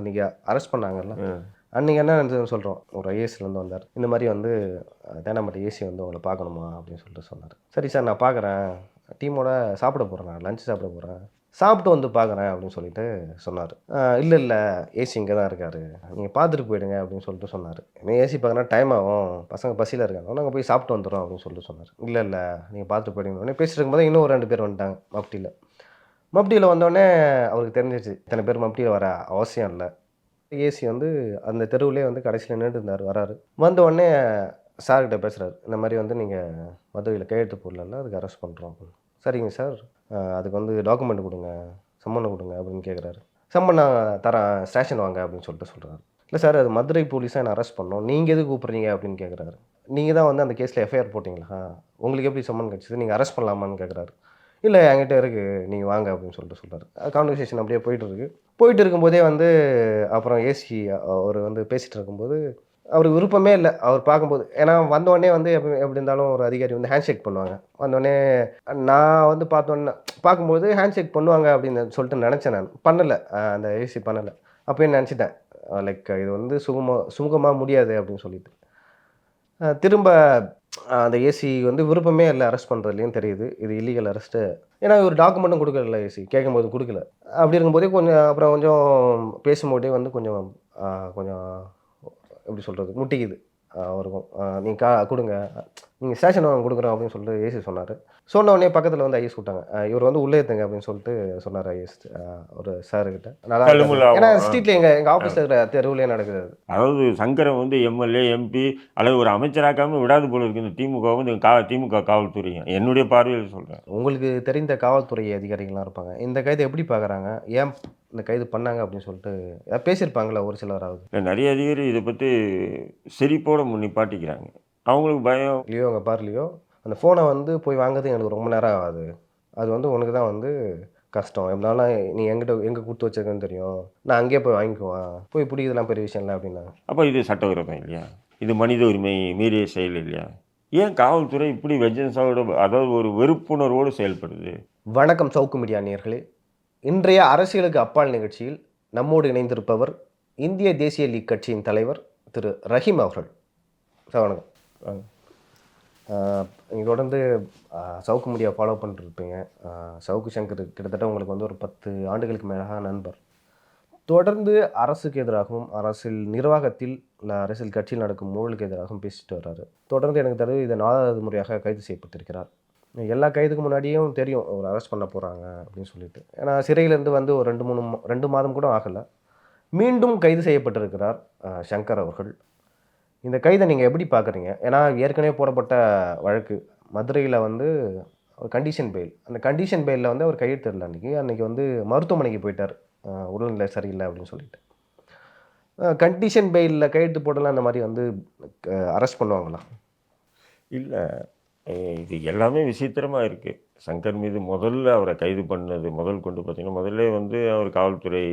அன்றைக்கி அரெஸ்ட் பண்ணாங்கல்ல? அன்றைக்கி என்ன சொல்கிறோம் ஒரு ஐஏஎஸ்லேருந்து வந்தார். இந்த மாதிரி வந்து தேனாம்பேட்டை ஏசி வந்து உங்களை பார்க்கணுமா அப்படின்னு சொல்லிட்டு சொன்னார். சரி சார் நான் பார்க்குறேன். டீமோட சாப்பிட போகிறேன் நான். லஞ்ச் சாப்பிட போகிறேன் சாப்பிட்டு வந்து பார்க்குறேன் அப்படின்னு சொல்லிட்டு சொன்னார். இல்லை இல்லை. ஏசி இங்கே தான் இருக்கார். நீங்கள் பார்த்துட்டு போயிடுங்க அப்படின்னு சொல்லிட்டு சொன்னார். என்ன ஏசி பார்க்கறேன் டைம் ஆகும். பசங்க பசியில் இருக்காங்க. நாங்கள் போய் சாப்பிட்டு வந்துடுறோம் அப்படின்னு சொல்லிட்டு சொன்னார். இல்லை இல்லை. நீங்கள் பார்த்துட்டு போயிடுங்க உடனே பேசிட்டு இருக்கும்போது இன்னும் ஒரு ரெண்டு பேர் வந்துட்டாங்க. மப்டியில் மப்டியில் வந்தோடனே அவருக்கு தெரிஞ்சிச்சு இத்தனை பேர் மப்டியில் வர அவசியம் இல்லை. ஏசி வந்து அந்த தெருவிலே வந்து கடைசியில் நின்றுட்டு இருந்தார் வராரு. வந்த உடனே சார்கிட்ட பேசுகிறாரு இந்த மாதிரி வந்து நீங்கள் மதுரையில் கையெழுத்து போடல அதுக்கு அரெஸ்ட் பண்ணுறோம் அப்படின்னு. சரிங்க சார் அதுக்கு வந்து டாக்குமெண்ட் கொடுங்க சம்மனை கொடுங்க அப்படின்னு கேட்குறாரு சம்மன் நான் தரேன் ஸ்டேஷன் வாங்க அப்படின்னு சொல்லிட்டு சொல்கிறாரு இல்லை சார் அது மதுரை போலீஸாக என்ன அரெஸ்ட் பண்ணோம்? நீங்கள் எதுக்கு கூப்பிட்றீங்க அப்படின்னு கேட்குறாரு நீங்கள் தான் வந்து அந்த கேஸில் எஃப்ஐஆர் போட்டிங்களா? உங்களுக்கு எப்படி சம்மன் கிடச்சிது? நீங்கள் அரெஸ்ட் பண்ணலாமான்னு கேட்குறாரு இல்லை என்கிட்ட இருக்குது நீங்கள் வாங்க அப்படின்னு சொல்லிட்டு சொல்கிறார் கான்வர்சேஷன் அப்படியே போயிட்டு இருக்கு. போயிட்டு இருக்கும்போதே வந்து அப்புறம் ஏசி அவர் வந்து பேசிகிட்டு இருக்கும்போது அவருக்கு விருப்பமே இல்லை. அவர் பார்க்கும்போது ஏன்னா வந்தோடனே வந்து எப்படி எப்படி இருந்தாலும் ஒரு அதிகாரி வந்து ஹேண்ட் ஷேக் பண்ணுவாங்க. வந்தோடனே நான் வந்து பார்த்தோன்னே பார்க்கும்போது ஹேண்ட் ஷேக் பண்ணுவாங்க அப்படின்னு சொல்லிட்டு நினச்சேன் நான். பண்ணலை. அந்த ஏசி பண்ணலை. அப்போயே நினச்சிட்டேன். லைக் இது வந்து சுகமாக சுமூகமாக முடியாது அப்படின்னு சொல்லிட்டு. திரும்ப அந்த ஏசி வந்து விருப்பமே இல்லை அரெஸ்ட் பண்ணுறதுலையும் தெரியுது. இது இல்லீகல் அரெஸ்ட்டு ஏன்னா ஒரு டாக்குமெண்ட்டும் கொடுக்கல ஏசி கேட்கும்போது கொடுக்கல. அப்படி இருக்கும்போதே கொஞ்சம் அப்புறம் கொஞ்சம் பேசும்போதே வந்து கொஞ்சம் கொஞ்சம் எப்படி சொல்கிறது முட்டிக்குது. அவருக்கும். நீங்கள் கா கொடுங்க. நீங்கள் ஸ்டேஷன் வாங்க கொடுக்குறோம் அப்படின்னு சொல்லிட்டு ஏசி சொன்னார். சொன்ன உடனே பக்கத்தில் வந்து ஐஎஸ் விட்டாங்க அஹ் இவர் வந்து உள்ளே ஏற்றுங்க அப்படின்னு சொல்லிட்டு சொன்னார் ஐஎஸ் ஒரு சாருக்கிட்ட நல்லா. ஏன்னா ஸ்ட்ரீட்டில் எங்கள் எங்கள் ஆஃபீஸில் இருக்கிற தெருவுலேயே நடக்குது அது. அதாவது சங்கரம் வந்து எம்எல்ஏ எம்பி அல்லது ஒரு அமைச்சராக்காம விடாது போல இருக்கு. இந்த திமுக வந்து கா திமுக காவல்துறையும் என்னுடைய பார்வையில் சொல்கிறேன் உங்களுக்கு தெரிந்த காவல்துறை அதிகாரிகள்லாம் இருப்பாங்க. இந்த கைது எப்படி பார்க்குறாங்க ஏன் இந்த கைது பண்ணாங்க அப்படின்னு சொல்லிட்டு பேசியிருப்பாங்களா ஒரு சிலராவது? நிறைய அதிகாரி இதை பற்றி சிரிப்போட நிப்பாட்டிக்கிறாங்க. அவங்களுக்கு பயம். இல்லையோ அங்கே பாருலையோ அந்த ஃபோனை வந்து போய் வாங்குறது எனக்கு ரொம்ப நேரம் ஆகாது. அது வந்து உனக்கு தான் வந்து கஷ்டம். எப்படினாலும் நீ எங்கிட்ட எங்கே கொடுத்து வச்சிருக்கேன்னு தெரியும். நான் அங்கேயே போய் வாங்கிக்குவேன். போய் பிடிக்கிறதுலாம் பெரிய விஷயம் இல்லை அப்படின்னாங்க அப்போ இது சட்டவிரோதம் இல்லையா? இது மனித உரிமை மீறிய செயல் இல்லையா? ஏன் காவல்துறை இப்படி வெஜன்ஸாவோட அதாவது ஒரு வெறுப்புணர்வோடு செயல்படுது? வணக்கம் சவுக்கு மீடியா நேயர்களே. இன்றைய அரசியலுக்கு அப்பால் நிகழ்ச்சியில் நம்மோடு இணைந்திருப்பவர் இந்திய தேசிய லீக் கட்சியின் தலைவர் திரு ரஹீம் அவர்கள். சார் வணக்கம். தொடர்ந்து சவுக்கு மீடியா ஃபாலோ பண்ணிருப்பீங்க. சவுக்கு சங்கர் கிட்டத்தட்ட உங்களுக்கு வந்து ஒரு பத்து ஆண்டுகளுக்கு மேலாக நண்பர். தொடர்ந்து அரசுக்கு எதிராகவும் அரசியல் நிர்வாகத்தில் இல்லை அரசியல் கட்சியில் நடக்கும் ஊழலுக்கு எதிராகவும் பேசிட்டு வர்றாரு. தொடர்ந்து எனக்கு தெரிஞ்சு இதை நாலாவது முறையாக கைது செய்யப்பட்டிருக்கிறார். எல்லா கைதுக்கு முன்னாடியும் தெரியும் ஒரு அரெஸ்ட் பண்ண போகிறாங்க அப்படின்னு சொல்லிட்டு. ஏன்னா சிறையிலேருந்து வந்து ஒரு ரெண்டு மூணு மா- ரெண்டு மாதம் கூட ஆகலை. மீண்டும் கைது செய்யப்பட்டிருக்கிறார் சங்கர் அவர்கள். இந்த கைதை நீங்கள் எப்படி பார்க்குறீங்க ஏன்னா ஏற்கனவே போடப்பட்ட வழக்கு. மதுரையில் வந்து ஒரு கண்டிஷன் பெயில் அந்த கண்டிஷன் பெயிலில் வந்து அவர் கையெழுத்திடல அன்றைக்கி அன்றைக்கி வந்து மருத்துவமனைக்கு போயிட்டார். உடல்நிலை சரியில்லை அப்படின்னு சொல்லிட்டு. கண்டிஷன் பெயிலில் கையெழுத்து போடலாம் அந்த மாதிரி வந்து அரெஸ்ட் பண்ணுவாங்களா? இல்லை. இது எல்லாமே விசித்திரமாக இருக்குது சங்கர் மீது முதல்ல அவரை கைது பண்ணது முதல் கொண்டு பார்த்திங்கன்னா முதல்ல வந்து அவர் காவல்துறை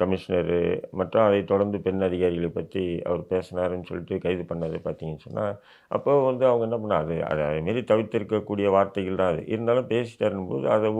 கமிஷனரு மற்றும் அதை தொடர்ந்து பெண் அதிகாரிகளை பற்றி அவர் பேசினாருன்னு சொல்லிட்டு கைது பண்ணது பார்த்தீங்கன்னு சொன்னால் அப்போ வந்து அவங்க என்ன பண்ணா அது அதேமாரி தவிர்த்திருக்கக்கூடிய வார்த்தைகள் தான் அது. இருந்தாலும் பேசிட்டாருன்னு போது அதை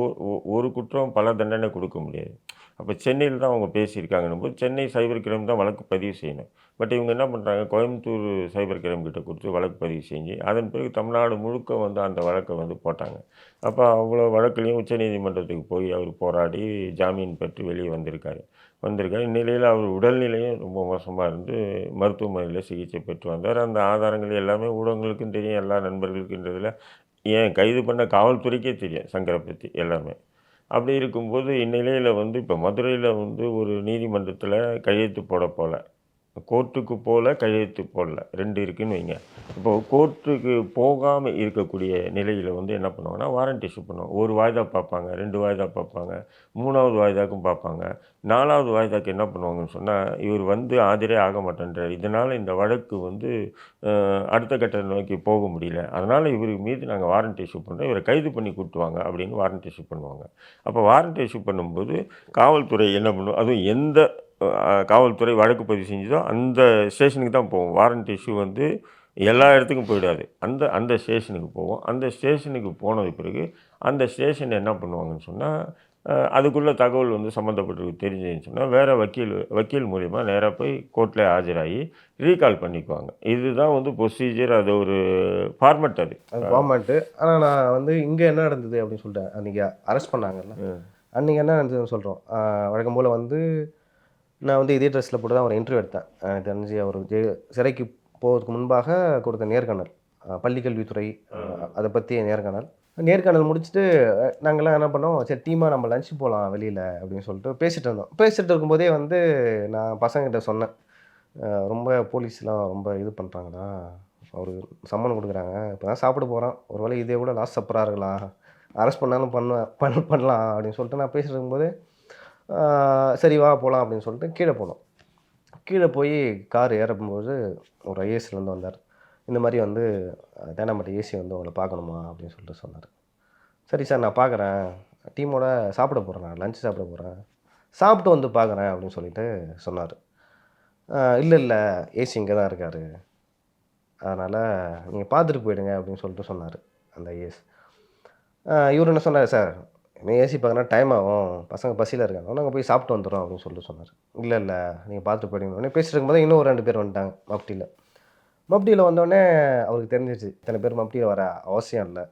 ஒரு குற்றம் பல தண்டனை கொடுக்க முடியாது. அப்போ சென்னையில் தான் அவங்க பேசியிருக்காங்கன்னும் போது சென்னை சைபர் கிரைம் தான் வழக்கு பதிவு செய்யணும். பட் இவங்க என்ன பண்ணுறாங்க கோயம்புத்தூர் சைபர் கிரைம் கிட்ட கொடுத்து வழக்கு பதிவு செஞ்சு அதன் பிறகு தமிழ்நாடு முழுக்க வந்து அந்த வழக்கை வந்து போட்டாங்க. அப்போ அவ்வளோ வழக்குலையும் உச்சநீதிமன்றத்துக்கு போய் அவர் போராடி ஜாமீன் பெற்று வெளியே வந்திருக்காரு. வந்திருக்காரு. இந்நிலையில் அவர் உடல்நிலையும் ரொம்ப மோசமாக இருந்து மருத்துவமனையில் சிகிச்சை பெற்று வந்தார். அந்த ஆதாரங்கள் எல்லாமே ஊடகங்களுக்கும் தெரியும். எல்லா நண்பர்களுக்குன்றதில் ஏன் கைது பண்ண காவல்துறைக்கே தெரியும். சங்கரை பற்றி எல்லாமே. அப்படி இருக்கும்போது இந்நிலையில் வந்து இப்போ மதுரையில் வந்து ஒரு நீதிமன்றத்தில் கையெழுத்து போட போல. கோர்ட்டுக்கு போகல கையெழுத்து போடல. ரெண்டு இருக்குதுன்னு வைங்க. இப்போ கோர்ட்டுக்கு போகாமல் இருக்கக்கூடிய நிலையில் வந்து என்ன பண்ணுவாங்கன்னா வாரண்ட் இஷ்யூ பண்ணுவாங்க. ஒரு வாய்தா பார்ப்பாங்க ரெண்டு வாய்தா பார்ப்பாங்க மூணாவது வாய்தாக்கும் பார்ப்பாங்க. நாலாவது வாய்தாக்கு என்ன பண்ணுவாங்கன்னு சொன்னால் இவர் வந்து ஆஜரே ஆக மாட்டேன்றார். இதனால் இந்த வழக்கு வந்து அடுத்த கட்ட நோக்கி போக முடியல. அதனால் இவர் மீது நாங்கள் வாரண்ட் இஷ்யூ பண்ணுறோம் இவரை கைது பண்ணி கூட்டுவாங்க அப்படின்னு வாரண்ட் இஷ்யூ பண்ணுவாங்க. அப்போ வாரண்ட் இஷ்யூ பண்ணும்போது காவல்துறை என்ன பண்ணும்? அதுவும் எந்த காவல்துறை வழக்கு பதிவு செஞ்சதோ அந்த ஸ்டேஷனுக்கு தான் போவோம். வாரண்ட் இஷ்யூ வந்து எல்லா இடத்துக்கும் போயிடாது. அந்த அந்த ஸ்டேஷனுக்கு போவோம். அந்த ஸ்டேஷனுக்கு போனது பிறகு அந்த ஸ்டேஷன் என்ன பண்ணுவாங்கன்னு சொன்னால் அதுக்குள்ள தகவல் வந்து சம்மந்தப்பட்டிருக்கு தெரிஞ்சிருந்துச்சுன்னா வேற வக்கீல் வக்கீல் மூலிமா நேராக போய் கோர்ட்டில் ஆஜராகி ரீகால் பண்ணிக்குவாங்க. இதுதான் வந்து ப்ரொசீஜர் அது ஒரு ஃபார்மட் அது. அது கவர்மெண்ட்டு ஆனால் நான் வந்து இங்கே என்ன நடந்தது அப்படின்னு சொல்லிட்டேன். அன்றைக்கி அரெஸ்ட் பண்ணாங்கல்ல. அன்றைக்கி என்ன நடந்ததுன்னு சொல்கிறோம் வழக்கம் போல் வந்து நான் வந்து இதே ட்ரெஸ்ஸில் போட்டு தான் ஒரு இன்டர்வியூ எடுத்தேன். எனக்கு தெரிஞ்சு அவர் ஜெ சிறைக்கு போகிறதுக்கு முன்பாக கொடுத்த நேர்காணல். பள்ளிக்கல்வித்துறை அதை பற்றிய நேர்காணல். நேர்காணல் முடிச்சுட்டு அஹ் நாங்கெல்லாம் என்ன பண்ணோம் சரி டீமாக நம்ம லஞ்ச் போகலாம் வெளியில் அப்படின்னு சொல்லிட்டு பேசிட்டு இருந்தோம். பேசிட்டு இருக்கும்போதே வந்து நான் பசங்கிட்ட சொன்னேன். ரொம்ப போலீஸ்லாம் ரொம்ப இது பண்ணுறாங்கடா அவர் சம்மன் கொடுக்குறாங்க. இப்போ தான் சாப்பிட போகிறோம் ஒரு வேளை இதே கூட லாஸ்ட் சப்பராக இருக்கலாம். அரெஸ்ட் பண்ணாலும் பண்ணுவேன் பண்ண பண்ணலாம் அப்படின்னு சொல்லிட்டு நான் பேசிட்டு இருக்கும்போது சரி வா போகலாம் அப்படின்னு சொல்லிட்டு கீழே போனோம். கீழே போய் கார் ஏறும்போது ஒரு ஐஏஎஸ்லேருந்து வந்தார். இந்த மாதிரி வந்து அஹ், ஏசி வந்து உங்களை பார்க்கணுமா அப்படின்னு சொல்லிட்டு சொன்னார். சரி சார் நான் பார்க்குறேன். டீமோட சாப்பிட போகிறேன் நான் லஞ்ச் சாப்பிட போகிறேன் சாப்பிட்டு வந்து பார்க்குறேன் அப்படின்னு சொல்லிட்டு சொன்னார். இல்லை இல்லை ஏசி இங்கே தான் இருக்கார். அதனால் நீங்கள் பார்த்துட்டு போயிடுங்க அப்படின்னு சொல்லிட்டு சொன்னார் அந்த ஐஏஎஸ் இவர் என்ன சொன்னார் சார்? என்ன ஏசி பார்க்கணும் டைம் ஆகும். பசங்க பசியில் இருக்காங்க. நாங்கள் போய் சாப்பிட்டு வந்துடுறோம் அப்படின்னு சொல்லிட்டு சொன்னார். இல்லை இல்லை. நீங்கள் பார்த்துட்டு போயிடுங்க. உடனே பேசிட்டு இருக்கும்போது இன்னும் ஒரு ரெண்டு பேர் வந்துட்டாங்க மப்டியில். மப்டியில் வந்தோடனே அவருக்கு தெரிஞ்சிச்சு இத்தனை பேர் மப்டியில் வர அவசியம் இல்லை.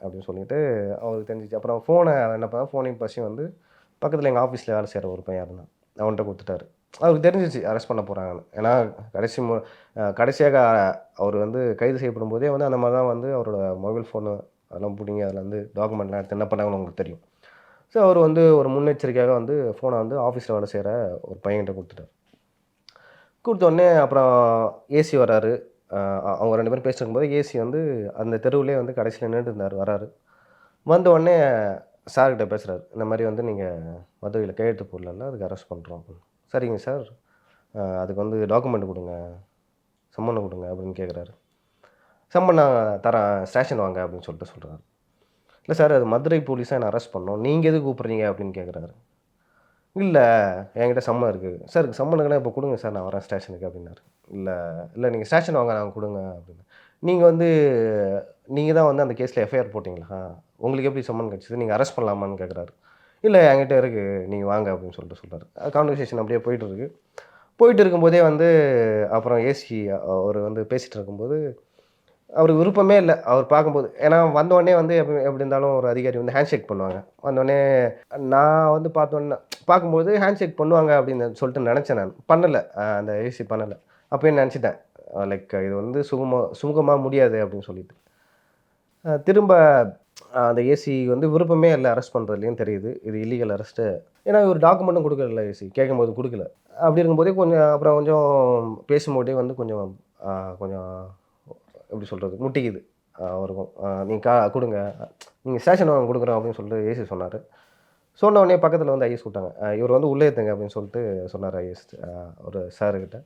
அப்படின்னு சொல்லிட்டு அவருக்கு தெரிஞ்சிச்சு. அப்புறம் ஃபோனை என்ன பண்ணா ஃபோனையும் பசி வந்து பக்கத்தில் எங்கள் ஆஃபீஸில் வேலை செய்கிற ஒரு பையன் இருந்தான். அவன்கிட்ட கொடுத்துட்டாரு. அவருக்கு தெரிஞ்சிச்சு அரெஸ்ட் பண்ண போகிறாங்கன்னு ஏன்னா கடைசி மு கடைசியாக அவர் வந்து கைது செய்யப்படும் போதே வந்து அந்த மாதிரி தான் வந்து அவரோட மொபைல் ஃபோனு அதெல்லாம் பிடிங்கி அதில் வந்து டாக்குமெண்ட்லாம் எடுத்து என்ன பண்ணாங்கன்னு உங்களுக்கு தெரியும். ஸோ அவர் வந்து ஒரு முன்னெச்சரிக்கையாக வந்து ஃபோனை வந்து ஆஃபீஸில் வேலை செய்கிற ஒரு பையன்கிட்ட கொடுத்துட்டார். கொடுத்தோடனே அப்புறம் ஏசி வராரு. அவங்க ரெண்டு பேரும் பேசிட்டு இருக்கும்போது ஏசி வந்து அந்த தெருவுலேயே வந்து கடைசியில் நின்றுட்டு இருந்தார் வராரு. வந்த உடனே சார்கிட்ட பேசுகிறாரு இந்த மாதிரி வந்து நீங்கள் மதுரையில் கையெழுத்து போடல அதுக்கு அரெஸ்ட் பண்ணுறோம் அப்படின்னு. சரிங்க சார் அதுக்கு வந்து டாக்குமெண்ட் கொடுங்க. சம்மந்தம் கொடுங்க. அப்படின்னு கேட்குறாரு சம்மன் நான் தரேன் ஸ்டேஷன் வாங்க அப்படின்னு சொல்லிட்டு சொல்கிறாரு இல்லை சார் அது மதுரை போலீஸாக என்னை அரெஸ்ட் பண்ணோம். நீங்கள் எதுக்கு கூப்பிட்றீங்க அப்படின்னு கேட்குறாரு இல்லை என்கிட்ட சம்மன் இருக்குது சார் சம்மனுக்கெல்லாம் இப்போ கொடுங்க சார் நான் வரேன் ஸ்டேஷனுக்கு அப்படின்னாரு. இல்லை இல்லை நீங்கள் ஸ்டேஷன் வாங்க நான் கொடுங்க அப்படின்னு. நீங்கள் வந்து நீங்கள் தான் வந்து அந்த கேஸில் எஃப்ஐஆர் போட்டிங்களா? உங்களுக்கு எப்படி சம்மன் கிடச்சிது? நீங்கள் அரெஸ்ட் பண்ணலாமான்னு கேட்குறாரு இல்லை என்கிட்ட இருக்குது நீங்கள் வாங்க அப்படின்னு சொல்லிட்டு சொல்கிறார் கான்வர்சேஷன் அப்படியே போயிட்டுருக்கு போயிட்டு இருக்கும்போதே வந்து அப்புறம் ஏசி அவர் வந்து பேசிகிட்டு இருக்கும்போது அவருக்கு விருப்பமே இல்லை. அவர் பார்க்கும்போது. ஏன்னா வந்தோடனே வந்து எப்படி எப்படி இருந்தாலும் ஒரு அதிகாரி வந்து ஹேண்ட் ஷேக் பண்ணுவாங்க. வந்தோடனே நான் வந்து பார்த்தோன்னே பார்க்கும்போது ஹேண்ட் ஷேக் பண்ணுவாங்க அப்படின்னு சொல்லிட்டு நினச்சேன் நான். பண்ணலை. அந்த ஏசி பண்ணலை. அப்போயே நினச்சிட்டேன்? லைக் இது வந்து சுகமாக சுமூகமாக முடியாது அப்படின்னு சொல்லிட்டு. திரும்ப அந்த ஏசி வந்து விருப்பமே இல்லை. அரெஸ்ட் பண்ணுறதுலேயும் தெரியுது. இது இல்லீகல் அரெஸ்ட்டு ஏன்னா ஒரு டாக்குமெண்ட்டும் கொடுக்கல ஏசி கேட்கும்போது கொடுக்கல. அப்படி இருக்கும்போதே கொஞ்சம் அப்புறம் கொஞ்சம் பேசும்போதே வந்து கொஞ்சம் கொஞ்சம் எப்படி சொல்கிறது முட்டிக்குது. அவருக்கும் நீங்கள் கா கொடுங்க. நீங்கள் ஸ்டேஷன் வாங்க கொடுக்குறோம் அப்படின்னு சொல்லிட்டு ஏசி சொன்னார். சொன்ன உடனே பக்கத்தில் வந்து ஐஎஸ் விட்டாங்க அஹ் இவர் வந்து உள்ளே ஏற்றுங்க அப்படின்னு சொல்லிட்டு சொன்னார் ஐஎஸ் ஒரு சாருக்கிட்ட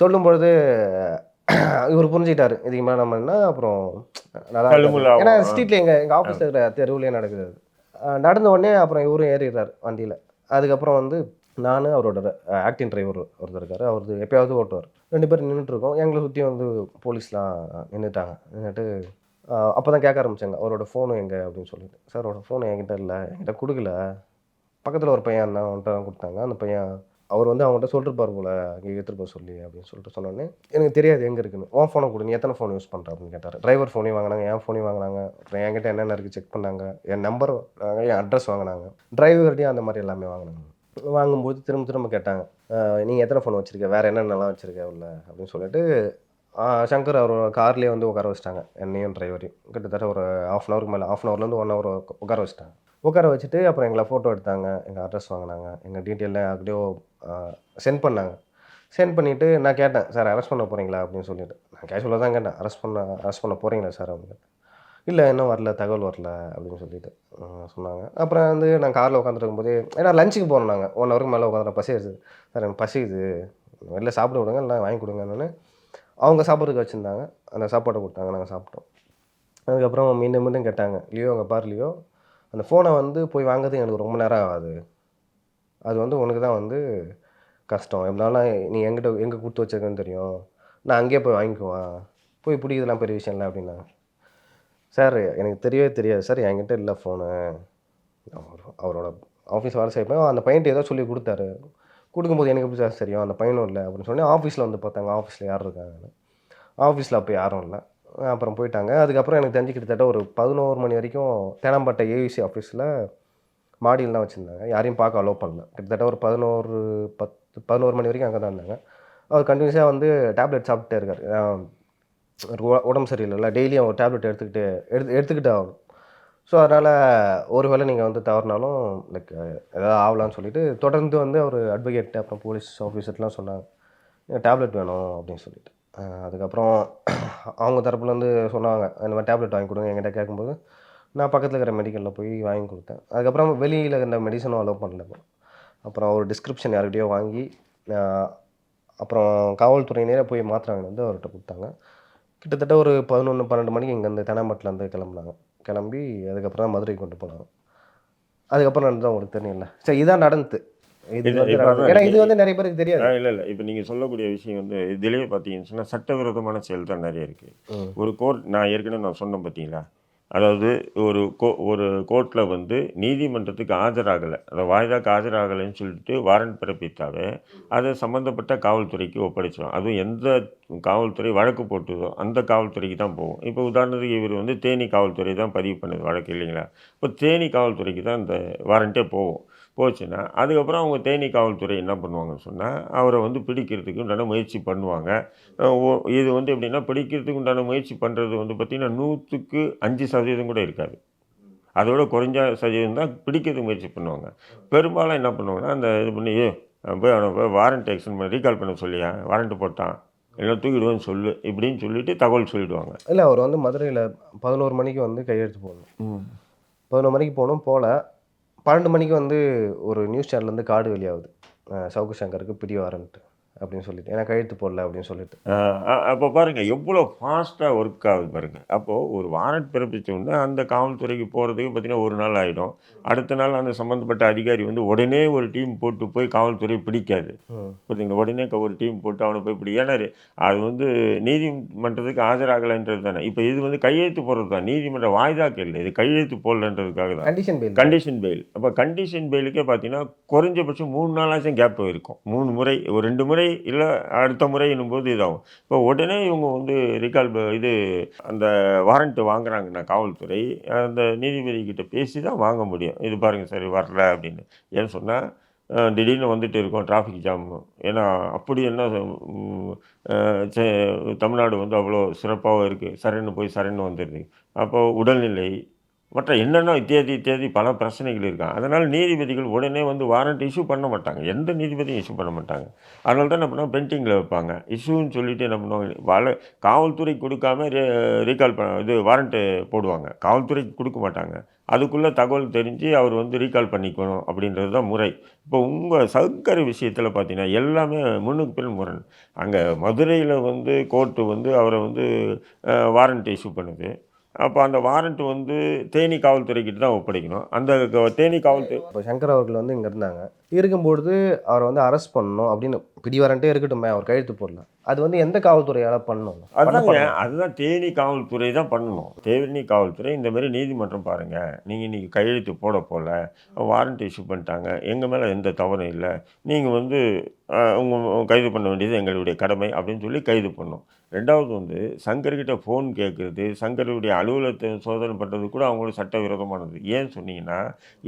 சொல்லும் பொழுது இவர் புரிஞ்சுக்கிட்டாரு. இதுக்கு மேலே நம்ம என்ன அப்புறம் நல்லா. ஏன்னா ஸ்ட்ரீட்டில் எங்கள் எங்கள் ஆஃபீஸில் இருக்கிற தெருவுலேயே நடக்குது நடந்த உடனே அப்புறம் இவரும் ஏறிடுறாரு வண்டியில். அதுக்கப்புறம் வந்து நான் அவரோட ஆக்டிங் டிரைவர் ஒருத்தர் இருக்கார். அவரு எப்பயாவது ஓட்டுவார். ரெண்டு பேரும் நின்றுட்டுருக்கோம் எங்களை சுற்றி வந்து போலீஸ்லாம் நின்றுட்டாங்க நின்றுட்டு அப்போ தான் கேட்க ஆரம்பித்தாங்க அவரோட ஃபோனு எங்கே அப்படின்னு சொல்லிட்டு. சார் அவரோட ஃபோன் என்கிட்ட இல்லை. என்கிட்ட கொடுக்கல. பக்கத்தில் ஒரு பையன் இருந்தான். அவன்கிட்ட தான் கொடுத்தாங்க. அந்த பையன் அவர் வந்து அவங்கள்ட்ட சொல்லிருப்பார் போல. அங்கே எடுத்துகிட்டு போக சொல்லி அப்படின்னு சொல்லிட்டு சொன்னோடனே எனக்கு தெரியாது எங்கே இருக்குன்னு. உன் ஃபோனை கொடு. நீ எத்தனை ஃபோன் யூஸ் பண்ணுற அப்படின்னு கேட்டார். டிரைவர் ஃபோனையும் வாங்கினாங்க. என் ஃபோனையும் வாங்கினாங்க. அப்புறம் என்கிட்ட என்னென்ன இருக்குது செக் பண்ணாங்க. என் நம்பர் என் அட்ரஸ் வாங்கினாங்க. டிரைவர்கிட்டையும் அந்த மாதிரி எல்லாமே வாங்கினாங்க. வாங்கும்போது திரும்ப திரும்ப கேட்டாங்க. நீங்கள் எத்தனை ஃபோன் வச்சுருக்க? வேறு என்னென்னலாம் வச்சுருக்க உள்ள? அப்படின்னு சொல்லிட்டு சங்கர் அவரோட கார்லேயே வந்து உட்கார வச்சிட்டாங்க என்னையும் டிரைவரையும் கிட்டத்தட்ட ஒரு ஆஃப் அன் ஹவருக்கு மேலே ஆஃப் அன் ஹவர்லேருந்து ஒன் ஹவர் உட்கார வச்சிட்டாங்க. உட்கார வச்சுட்டு அப்புறம் எங்களை ஃபோட்டோ எடுத்தாங்க எங்கள் அட்ரஸ் வாங்கினாங்க எங்கள் டீட்டெயிலில் அப்படியோ சென்ட் பண்ணாங்க. சென்ட் பண்ணிவிட்டு நான் கேட்டேன் சார் அரெஸ்ட் பண்ண போகிறீங்களா அப்படின்னு சொல்லிட்டு. நான் கேஷுவலாக தான் கேட்டேன் அரெஸ்ட் பண்ண அரெஸ்ட் பண்ண போகிறீங்களா சார்? அப்படின்னு. இல்லை இன்னும் வரல தகவல் வரல அப்படின்னு சொல்லிட்டு சொன்னாங்க. அப்புறம் வந்து நான் காரில் உட்காந்துருக்கும் போதே ஏன்னா லஞ்சுக்கு போகிறோம் நாங்கள் ஒன் ஹவருக்கு மேலே உட்காந்துட்டு பசி எடுத்து சார் எனக்கு பசிக்குது வெளில சாப்பிட விடுங்க இல்லை வாங்கி கொடுங்கன்னு அவங்க சாப்பிட்றதுக்கு வச்சுருந்தாங்க. அந்த சாப்பாட்டை கொடுத்தாங்க நாங்கள் சாப்பிட்டோம். அதுக்கப்புறம் மீண்டும் மீண்டும் கேட்டாங்க லியோ அங்கே பார் லியோ. அந்த ஃபோனை வந்து போய் வாங்குறது எனக்கு ரொம்ப நேரம் ஆகாது. அது வந்து உனக்கு தான் வந்து கஷ்டம். எப்படினாலும் நீ எங்கிட்ட எங்கே கொடுத்து வச்சிருக்கேன்னு தெரியும். நான் அங்கேயே போய் வாங்கிக்குவேன். போய் பிடிக்கிறதுலாம் பெரிய விஷயம் இல்லை அப்படின்னாங்க. சார் எனக்கு தெரியவே தெரியாது. சார் என்கிட்ட இல்லை ஃபோனு அவர் அவரோட ஆஃபீஸ் வேலை செய்யப்போ அந்த பையன்ட்டு ஏதோ சொல்லி கொடுத்தாரு. கொடுக்கும்போது எனக்கு எப்படி சார் தெரியும்? அந்த பையனும் இல்லை. அப்படின்னு சொல்லி ஆஃபீஸில் வந்து பார்த்தாங்க. ஆஃபீஸில் யார் இருக்காங்கன்னு. ஆஃபீஸில் அப்போ யாரும் இல்லை. அப்புறம் போயிட்டாங்க. அதுக்கப்புறம் எனக்கு தெரிஞ்சு கிட்டத்தட்ட ஒரு பதினோரு மணி வரைக்கும் தேனாம்பேட்டை ஏவிசி ஆஃபீஸில் மாடியில் தான் வச்சுருந்தாங்க. யாரையும் பார்க்க அலோவ் பண்ணல. கிட்டத்தட்ட ஒரு பதினோரு பத்து பதினோரு மணி வரைக்கும் அங்கே தான் இருந்தாங்க. அவர் கண்டினியூஸாக வந்து டேப்லெட் சாப்பிட்டே இருக்கார். உடம்பு சரியில்லைல்ல டெய்லியும் ஒரு டேப்லெட் எடுத்துக்கிட்டு எடுத்து எடுத்துக்கிட்டு ஆகணும். ஸோ அதனால் ஒருவேளை நீங்கள் வந்து தவறினாலும் லைக் ஏதாவது ஆகலான்னு சொல்லிட்டு தொடர்ந்து வந்து அவர் அட்வொகேட் அப்புறம் போலீஸ் ஆஃபீஸர்லாம் சொன்னாங்க. டேப்லெட் வேணும் அப்படின்னு சொல்லிட்டு. அதுக்கப்புறம் அவங்க தரப்புலேருந்து சொன்னாங்க இந்த மாதிரி டேப்லெட் வாங்கி கொடுங்க என்கிட்ட கேட்கும்போது நான் பக்கத்தில் இருக்கிற மெடிக்கலில் போய் வாங்கி கொடுத்தேன். அதுக்கப்புறம் வெளியில் இருந்த மெடிசனும் அலோவ் பண்ணல. அப்புறம் ஒரு டிஸ்கிரிப்ஷன் யார்கிட்டயோ வாங்கி அப்புறம் காவல்துறையினரே போய் மாத்திரை வாங்கிட்டு வந்து அவர்கிட்ட கொடுத்தாங்க. கிட்டத்தட்ட ஒரு பதினொன்று பன்னெண்டு மணிக்கு இங்கேருந்து தெனாம்பட்டிலேருந்து கிளம்புனாங்க. கிளம்பி அதுக்கப்புறம் தான் மதுரைக்கு கொண்டு போனாங்க. அதுக்கப்புறம் நடந்தது உங்களுக்கு தெரியல சரி இதான் நடந்தது. ஏன்னா இது வந்து நிறைய பேருக்கு தெரியாது. இல்லை இல்லை. இப்போ நீங்கள் சொல்லக்கூடிய விஷயம் வந்து இதிலேயே பார்த்தீங்கன்னு சொன்னால் சட்டவிரோதமான செயல் தான் நிறைய இருக்குது. ஒரு கோர்ட் நான் ஏற்கனவே நான் சொன்னேன் பார்த்தீங்களா? அதாவது ஒரு கோ ஒரு கோர்ட்டில் வந்து நீதிமன்றத்துக்கு ஆஜராகலை. அந்த வாய்தாக்கு ஆஜராகலைன்னு சொல்லிட்டு வாரண்ட் பிறப்பித்தாவே அதை சம்மந்தப்பட்ட காவல்துறைக்கு ஒப்படைச்சிடும் அதுவும் எந்த காவல்துறை வழக்கு போட்டுதோ அந்த காவல்துறைக்கு தான் போகும். இப்போ உதாரணத்துக்கு இவர் வந்து தேனி காவல்துறை தான் பதிவு பண்ணுது வழக்கு இல்லைங்களா? இப்போ தேனி காவல்துறைக்கு தான் இந்த வாரண்ட்டே போகும். போச்சுன்னா அதுக்கப்புறம் அவங்க தேனி காவல்துறை என்ன பண்ணுவாங்கன்னு சொன்னால் அவரை வந்து பிடிக்கிறதுக்கு உண்டான முயற்சி பண்ணுவாங்க. இது வந்து எப்படின்னா பிடிக்கிறதுக்கு உண்டான முயற்சி பண்ணுறது வந்து பார்த்திங்கன்னா நூற்றுக்கு அஞ்சு சதவீதம் கூட இருக்காது. அதோட குறைஞ்ச சதவீதம் தான் பிடிக்கிறதுக்கு முயற்சி பண்ணுவாங்க. பெரும்பாலும் என்ன பண்ணுவாங்கன்னா அந்த இது பண்ணி "ஏய், அவன் போய் அவனை போய் வாரண்ட் எக்ஸ்டன் பண்ண ரீகால் பண்ண சொல்லியா? வாரண்ட் போட்டான். இல்லை தூக்கிடுவேன்னு சொல்லு இப்படின்னு சொல்லிட்டு தகவல் சொல்லிடுவாங்க. இல்லை அவர் வந்து மதுரையில் பதினோரு மணிக்கு வந்து கையெழுத்து போடணும். பதினொரு மணிக்கு போகணும் போகல பன்னெண்டு மணிக்கு வந்து ஒரு நியூஸ் சேனல்லேருந்து கார்டு வெளியாகுது. சவுக்கு சங்கருக்கு பிடி அப்படின்னு சொல்லிட்டு. ஏன்னா கையெழுத்து போடல அப்படின்னு சொல்லிட்டு. அப்போ பாருங்கள் எவ்வளோ ஃபாஸ்ட்டாக ஒர்க் ஆகுது பாருங்கள் அப்போது ஒரு வாரண்ட் பிறப்பிச்சோன்னா அந்த காவல்துறைக்கு போகிறதுக்கு பார்த்தீங்கன்னா ஒரு நாள் ஆகிடும் அடுத்த நாள் அந்த சம்மந்தப்பட்ட அதிகாரி வந்து உடனே ஒரு டீம் போட்டு போய் காவல்துறை பிடிக்காது. ம். புரியுதுங்களா? உடனே ஒரு டீம் போட்டு அவனை போய் பிடி. ஏன்னா அது வந்து நீதிமன்றத்துக்கு ஆஜராகலைன்றது தானே. இப்போ இது வந்து கையெழுத்து போடுறது தான். நீதிமன்ற வாய்தாக்கு இல்லை. இது கையெழுத்து போடலன்றதுக்காக தான். கண்டிஷன் பெயில் கண்டிஷன் பெயில் அப்போ கண்டிஷன் பெயிலுக்கே பார்த்தீங்கன்னா குறைஞ்சபட்சம் மூணு நாளாச்சும் கேப் இருக்கும். மூணு முறை ஒரு ரெண்டு முறை இல்லை அடுத்த முறை போது இதாகும். இப்போ உடனே இவங்க வந்து ரிகால் இது அந்த வாரண்ட்டு வாங்குறாங்கன்னா காவல்துறை அந்த நீதிபதி கிட்ட பேசி தான் வாங்க முடியும். இது பாருங்கள் சரி வரல அப்படின்னு. ஏன்னு சொன்னால் திடீர்னு வந்துட்டு இருக்கோம் டிராஃபிக் ஜாம் ஏன்னா அப்படி என்ன தமிழ்நாடு வந்து அவ்வளோ சிறப்பாகவும் இருக்குது சரன்னு போய் சரன்னு வந்துடுது அப்போ உடல்நிலை மற்ற என்னென்ன இத்தியாதி இத்தியாதி பல பிரச்சனைகள் இருக்கான் அதனால் நீதிபதிகள் உடனே வந்து வாரண்ட் இஷ்யூ பண்ண மாட்டாங்க. எந்த நீதிபதியும் இஷ்யூ பண்ண மாட்டாங்க. அதனால தான் என்ன பண்ணுவாங்க? பெண்டிங்கில் வைப்பாங்க. இஷ்யூன்னு சொல்லிட்டு என்ன பண்ணுவாங்க? வள காவல்துறை கொடுக்காம ரீகால் பண்ண இது வாரண்ட்டு போடுவாங்க. காவல்துறைக்கு கொடுக்க மாட்டாங்க. அதுக்குள்ளே தகவல் தெரிஞ்சு அவர் வந்து ரீகால் பண்ணிக்கணும் அப்படின்றது தான் முறை. இப்போ உங்கள் சர்க்கரை விஷயத்தில் பார்த்தீங்கன்னா எல்லாமே முன்னுக்கு பின் முரண். அங்கே மதுரையில் வந்து கோர்ட்டு வந்து அவரை வந்து வாரண்ட் இஷ்யூ பண்ணுது. அப்போ அந்த வாரண்ட் வந்து தேனி காவல்துறைக்கிட்ட தான் ஒப்படைக்கணும். அந்த தேனி காவல்துறை இப்போ சங்கர் அவர்கள் வந்து இங்கே இருந்தாங்க. இருக்கும்பொழுது அவரை வந்து அரெஸ்ட் பண்ணணும் அப்படின்னு பிடி வாரண்ட்டே இருக்கட்டுமே அவர் கையெழுத்து போடல. அது வந்து எந்த காவல்துறையால் பண்ணணும்? அதுதாங்க அதுதான் தேனி காவல்துறை தான் பண்ணணும். தேனி காவல்துறை இந்த மாதிரி நீதிமன்றம் பாருங்கள் நீங்கள் இன்னைக்கு கையெழுத்து போட போல வாரண்ட் இஷ்யூ பண்ணிட்டாங்க. எங்கள் மேலே எந்த தவறும் இல்லை. நீங்கள் வந்து உங்கள் கைது பண்ண வேண்டியது எங்களுடைய கடமை அப்படின்னு சொல்லி கைது பண்ணோம். ரெண்டாவது வந்து சங்கர்கிட்ட ஃபோன் கேட்குறது சங்கருடைய அலுவலகத்தை சோதனை பண்ணுறது கூட அவங்களுக்கு சட்டவிரோதமானது. ஏன் சொன்னீங்கன்னா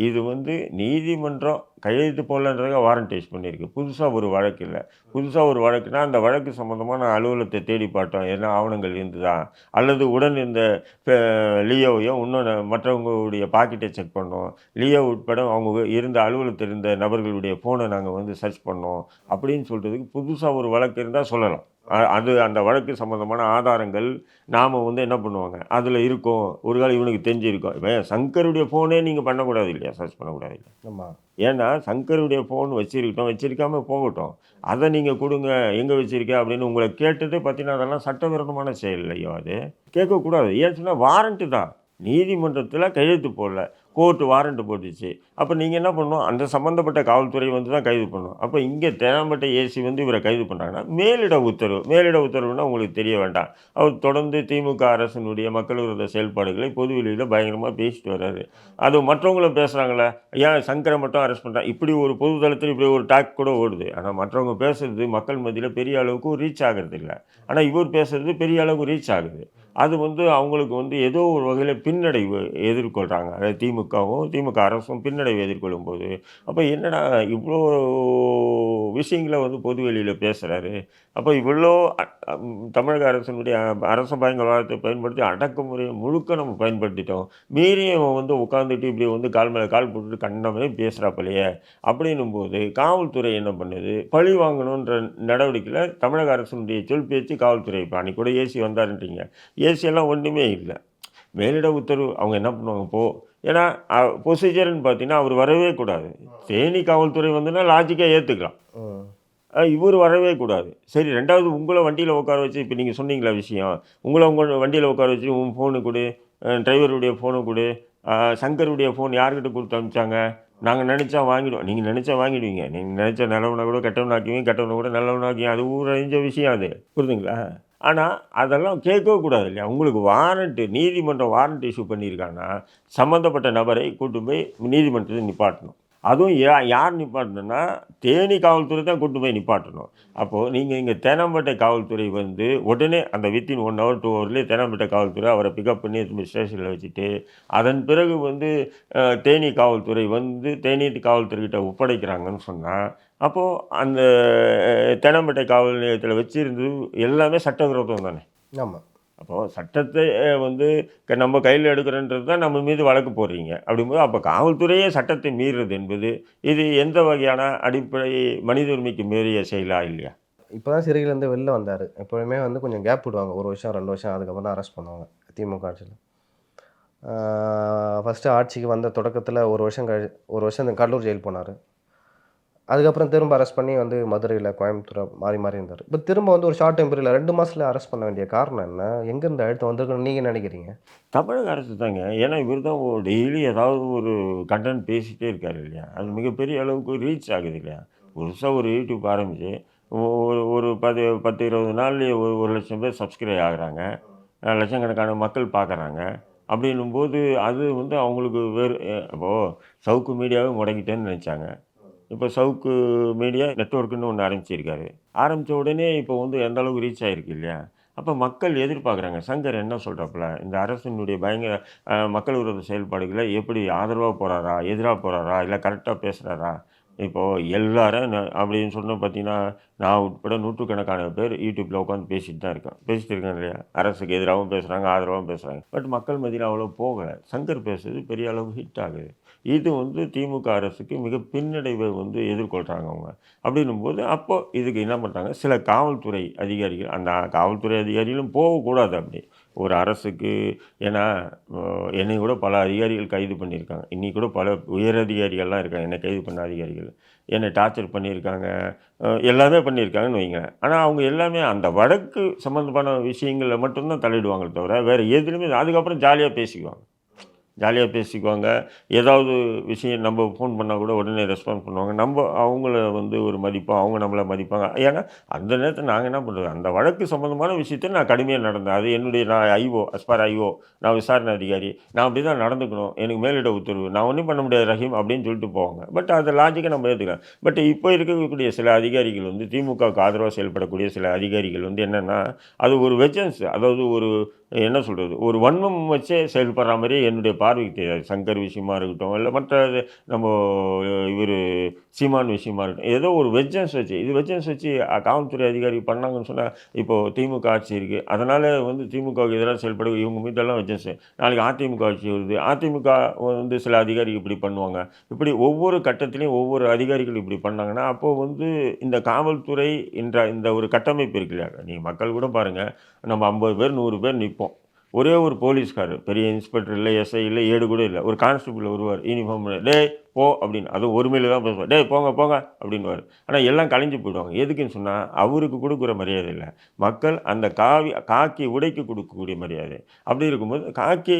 இது வந்து நீதிமன்றம் கையெழுத்து போடலன்றதுக்காக வாரண்ட் இஷ்யூ பண்ணியிருக்கு. புதுசாக ஒரு வழக்கு இல்லை. புதுசாக ஒரு வழக்குனா அந்த வழக்கு சம்மந்தமான அலுவலகத்தை தேடி பார்த்தோம். என்ன ஆவணங்கள் இருந்ததா? அல்லது உடன் இருந்த லியோவையும் இன்னொன்று மற்றவங்களுடைய பாக்கெட்டை செக் பண்ணோம். லியோ உட்பட அவங்க இருந்த அலுவலகத்தில் இருந்த நபர்களுடைய ஃபோனை நாங்கள் வந்து சர்ச் பண்ணோம். அப்படின்னு சொல்கிறதுக்கு புதுசாக ஒரு வழக்கு இருந்தால் சொல்லலாம். அது அந்த வழக்கு சம்மந்தமான ஆதாரங்கள் நாம் வந்து என்ன பண்ணுவாங்க? அதில் இருக்கும். ஒரு காலம் இவனுக்கு தெரிஞ்சிருக்கும். இப்போ சங்கருடைய ஃபோனே நீங்கள் பண்ணக்கூடாது இல்லையா? சர்ச் பண்ணக்கூடாது இல்லையா? ஆமாம் ஏன்னா சங்கருடைய ஃபோன் வச்சுருக்கட்டும் வச்சிருக்காமல் போகட்டும். அதை நீங்கள் கொடுங்க எங்கே வச்சுருக்க அப்படின்னு உங்களை கேட்டதே பார்த்தீங்கன்னா அதெல்லாம் சட்டவிரோதமான செயல் இல்லையோ அது? கேட்கக்கூடாது. ஏன் சொன்னால் வாரண்ட்டு தான். நீதிமன்றத்தில் கையெழுத்து போடல. கோர்ட்டு வாரண்ட்டு போட்டுச்சு. அப்போ நீங்கள் என்ன பண்ணணும்? அந்த சம்மந்தப்பட்ட காவல்துறை வந்து தான் கைது பண்ணணும். அப்போ இங்கே தேனாம்பேட்டை ஏசி வந்து இவரை கைது பண்ணுறாங்கன்னா மேலிட உத்தரவு மேலிட உத்தரவுன்னா உங்களுக்கு தெரிய வேண்டாம். அவர் தொடர்ந்து திமுக அரசினுடைய மக்கள் விரோத செயல்பாடுகளை பொதுவெளியில் பயங்கரமாக பேசிட்டு வர்றாரு. அது மற்றவங்களும் பேசுகிறாங்களே ஏன் சங்கரை மட்டும் அரெஸ்ட் பண்ணுறாங்க இப்படி ஒரு பொது தளத்தில் இப்படி ஒரு டாக் கூட ஓடுது. ஆனால் மற்றவங்க பேசுறது மக்கள் மத்தியில் பெரிய அளவுக்கு ரீச் ஆகிறது இல்லை. ஆனால் இவர் பேசுறது பெரிய அளவுக்கு ரீச் ஆகுது. அது வந்து அவங்களுக்கு வந்து ஏதோ ஒரு வகையில் பின்னடைவு எதிர்கொள்கிறாங்க அதாவது திமுகவும் திமுக அரசும் பின்னடைவு எதிர்கொள்ளும் போது அப்போ என்னடா இவ்வளோ விஷயங்களை வந்து பொதுவெளியில் பேசுகிறாரு அப்போ இவ்வளோ தமிழக அரசினுடைய அரச பயங்கரவாதத்தை பயன்படுத்தி அடக்குமுறையை முழுக்க நம்ம பயன்படுத்திட்டோம். மீறியும் அவன் வந்து உட்காந்துட்டு இப்படி வந்து கால் மேலே கால் போட்டுட்டு கண்டமே பேசுகிறாப்பிலையே அப்படின்னும் போது காவல்துறை என்ன பண்ணுது? பழி வாங்கணுன்ற நடவடிக்கையில் தமிழக அரசினுடைய சொல் பேச்சு காவல்துறை இப்போ அன்றைக்கூட ஏசி வந்தாருன்றீங்க. ஏசியெல்லாம் ஒன்றுமே இல்லை. மேலிட உத்தரவு அவங்க என்ன பண்ணுவாங்க போ. ஏன்னா ப்ரொசீஜர்னு பார்த்தீங்கன்னா அவர் வரவே கூடாது. தேனி காவல்துறை வந்துன்னா லாஜிக்காக ஏற்றுக்கலாம் இவர் வரவே கூடாது. சரி ரெண்டாவது உங்களை வண்டியில் உட்கார வச்சு இப்போ நீங்கள் சொன்னீங்களா விஷயம்? உங்களை உங்கள் வண்டியில் உட்கார வச்சு உன் ஃபோனு கொடு டிரைவருடைய ஃபோனு கொடு சங்கருடைய ஃபோன் யார்கிட்ட கொடுத்து அனுப்பிச்சாங்க? நாங்கள் நினச்சா வாங்கிடுவோம். நீங்கள் நினச்சா வாங்கிடுவீங்க. நீங்கள் நினச்ச நல்லவனை கூட கெட்டவனாக்குவீங்க கெட்டவனை கூட நல்லவனாக்குவீங்க அது ஊரறிஞ்ச விஷயம் அது. புரிதுங்களா ஆனால் அதெல்லாம் கேட்கவே கூடாது இல்லையா? உங்களுக்கு வாரண்ட்டு நீதிமன்றம் வாரண்ட் இஷ்யூ பண்ணியிருக்காங்கன்னா சம்மந்தப்பட்ட நபரை கூட்டு போய் நீதிமன்றத்தை நிப்பாட்டணும். அதுவும் யா யார் நிப்பாட்டணும்னா தேனி காவல்துறை தான் கூட்டு போய் நிப்பாட்டணும். அப்போது நீங்கள் இங்கே தேனாம்பேட்டை காவல்துறை வந்து உடனே அந்த வித்தின் ஒன் ஹவர் டூ ஹவர்லேயே தேனாம்பேட்டை காவல்துறை அவரை பிக்கப் பண்ணி ஸ்டேஷனில் வச்சுட்டு அதன் பிறகு வந்து தேனி காவல்துறை வந்து தேனி காவல்துறைகிட்ட ஒப்படைக்கிறாங்கன்னு சொன்னால் அப்போது அந்த தேனாம்பேட்டை காவல் நிலையத்தில் வச்சிருந்து எல்லாமே சட்டவிரோதம் தானே? ஆமாம் அப்போது சட்டத்தை வந்து நம்ம கையில் எடுக்கிறன்றது தான் நம்ம மீது வழக்கு போடுறீங்க. அப்படிங்கும்போது அப்போ காவல்துறையே சட்டத்தை மீறுறது என்பது இது எந்த வகையான அடிப்படை மனித உரிமைக்கு மீறிய செயலா இல்லையா? இப்போ தான் சிறையிலேருந்து வெளில வந்தார். எப்பொழுதுமே வந்து கொஞ்சம் கேப் விடுவாங்க. ஒரு வருஷம் ரெண்டு வருஷம் அதுக்கப்புறம் தான் அரெஸ்ட் பண்ணுவாங்க திமுக ஆட்சியில். ஃபஸ்ட்டு ஆட்சிக்கு வந்த தொடக்கத்தில் ஒரு வருஷம் கழி ஒரு வருஷம் இந்த கடலூர் ஜெயில் போனார். அதுக்கப்புறம் திரும்ப அரெஸ்ட் பண்ணி வந்து மதுரையில் கோயம்புத்தூர் மாறி மாறி இருந்தார். இப்போ திரும்ப வந்து ஒரு ஷார்ட் டெம்பரில் ரெண்டு மாதத்தில் அரெஸ்ட் பண்ண வேண்டிய காரணம் என்ன? எங்கேருந்து அழுத்தம் வந்திருக்குன்னு நீங்கள் நினைக்கிறீங்க? தமிழக அரசு தாங்க. ஏன்னா இவர் தான் டெய்லி ஏதாவது ஒரு கண்டென்ட் பேசிகிட்டே இருக்காரு இல்லையா? அது மிகப்பெரிய அளவுக்கு ரீச் ஆகுது இல்லையா? புதுசாக ஒரு யூடியூப் ஆரம்பித்து ஒரு ஒரு பத்து பத்து இருபது நாள்லேயே ஒரு ஒரு லட்சம் பேர் சப்ஸ்கிரைப் ஆகுறாங்க. லட்சக்கணக்கான மக்கள் பார்க்குறாங்க அப்படின்னும் போது அது வந்து அவங்களுக்கு வேறு அப்போது சவுக்கு மீடியாவே முடங்கிட்டேன்னு நினச்சாங்க. இப்போ சவுக்கு மீடியா நெட்வொர்க்குன்னு ஒன்று ஆரம்பிச்சிருக்காரு. ஆரம்பித்த உடனே இப்போ வந்து எந்த அளவுக்கு ரீச் ஆகிருக்கு இல்லையா? அப்போ மக்கள் எதிர்பார்க்குறாங்க. சங்கர் என்ன சொல்கிறாப்புல இந்த அரசினுடைய பயங்கர மக்கள் விரோத செயல்பாடுகளை எப்படி ஆதரவாக போகிறாரா எதிராக போகிறாரா இல்லை கரெக்டாக பேசுகிறாரா இப்போது எல்லாரும் அப்படின்னு சொன்ன பார்த்தீங்கன்னா நான் உட்பட நூற்றுக்கணக்கான பேர் யூடியூப்பில் உட்காந்து பேசிட்டு தான் இருக்கேன். பேசிட்டு இருக்கேன் இல்லையா? அரசுக்கு எதிராகவும் பேசுகிறாங்க ஆதரவாகவும் பேசுகிறாங்க பட் மக்கள் மதியில் அவ்வளோ போகலை. சங்கர் பேசுறது பெரிய அளவு ஹிட் ஆகுது. இது வந்து திமுக அரசுக்கு மிக பின்னடைவை வந்து எதிர்கொள்கிறாங்க அவங்க. அப்படின்னும் போது அப்போது இதுக்கு என்ன பண்ணுறாங்க சில காவல்துறை அதிகாரிகள் அந்த காவல்துறை அதிகாரிகளும் போகக்கூடாது அப்படி. ஒரு அரசுக்கு ஏன்னா என்னை கூட பல அதிகாரிகள் கைது பண்ணியிருக்காங்க. இன்றைக்கி கூட பல உயர் அதிகாரிகள்லாம் இருக்காங்க. என்னை கைது பண்ண அதிகாரிகள். என்னை டார்ச்சர் பண்ணியிருக்காங்க. எல்லாமே பண்ணியிருக்காங்கன்னு வைங்க ஆனால் அவங்க எல்லாமே அந்த வழக்கு சம்மந்தமான விஷயங்களில் மட்டும்தான் தலையிடுவாங்களே தவிர வேறு எதுலையுமே அதுக்கப்புறம் ஜாலியாக பேசிக்குவாங்க. ஜாலியாக பேசிக்குவாங்க. ஏதாவது விஷயம் நம்ம ஃபோன் பண்ணால் கூட உடனே ரெஸ்பான்ஸ் பண்ணுவாங்க. நம்ம அவங்கள வந்து ஒரு மதிப்போம் அவங்க நம்மளை மதிப்பாங்க. ஏன்னா அந்த நேரத்தில் நாங்கள் என்ன பண்ணுறது அந்த வழக்கு சம்மந்தமான விஷயத்தை நான் கடுமையாக நடந்தேன். அது என்னுடைய நான் ஐஓ அஸ்பார் ஐஓ நான் விசாரணை அதிகாரி. நான் அப்படி தான் நடந்துக்கணும். எனக்கு மேலிட உத்தரவு. நான் ஒன்றும் பண்ண முடியாது ரஹீம் அப்படின்னு சொல்லிட்டு போவாங்க. பட் அதை லாஜிக்கை நம்ம ஏற்றுக்கலாம் பட் இப்போ இருக்கக்கூடிய சில அதிகாரிகள் வந்து திமுகவுக்கு ஆதரவாக செயல்படக்கூடிய சில அதிகாரிகள் வந்து என்னென்னா அது ஒரு வெஜன்ஸ் அதாவது ஒரு என்ன சொல்கிறது ஒரு வன்மம் வச்சே செயல்படுற மாதிரி என்னுடைய பார்வைக்கு தெரியாது. சங்கர் விஷயமா இருக்கட்டும் இல்லை மற்ற இது நம்ம இவர் சீமான் விஷயமா இருக்கட்டும் ஏதோ ஒரு வெஜ்ஜன்ஸ் வச்சு இது வெஜ்ஜன்ஸ் வச்சு காவல்துறை அதிகாரி பண்ணாங்கன்னு சொன்னால் இப்போது திமுக ஆட்சி இருக்குது அதனால் வந்து திமுகவுக்கு எதிராக செயல்பட இவங்க மீதெல்லாம் வெஜ்ஜன்ஸ் நாளைக்கு அதிமுக ஆட்சி வருது. அதிமுக வந்து சில அதிகாரிகள் இப்படி பண்ணுவாங்க. இப்படி ஒவ்வொரு கட்டத்திலையும் ஒவ்வொரு அதிகாரிகள் இப்படி பண்ணாங்கன்னா அப்போது வந்து இந்த காவல்துறை என்ற இந்த ஒரு கட்டமைப்பு இருக்கு இல்லையா? நீங்கள் மக்கள் கூட பாருங்கள் நம்ம ஐம்பது பேர் நூறு பேர் நிற்போம் ஒரே ஒரு போலீஸ்காரர் பெரிய இன்ஸ்பெக்டர் இல்லை எஸ்ஐ இல்லை ஏடு கூட இல்லை. ஒரு கான்ஸ்டபிள் வருவார் யூனிஃபார்ம் டே போ அப்படின்னு. அதுவும் ஒருமையில் தான் பேசுவார் டேய் போங்க போங்க அப்படின்வார் ஆனால் எல்லாம் கலைஞ்சு போயிடுவாங்க. எதுக்குன்னு சொன்னால் அவருக்கு கொடுக்குற மரியாதை இல்லை. மக்கள் அந்த காவி காக்கி உடைக்கு கொடுக்கக்கூடிய மரியாதை. அப்படி இருக்கும்போது காக்கி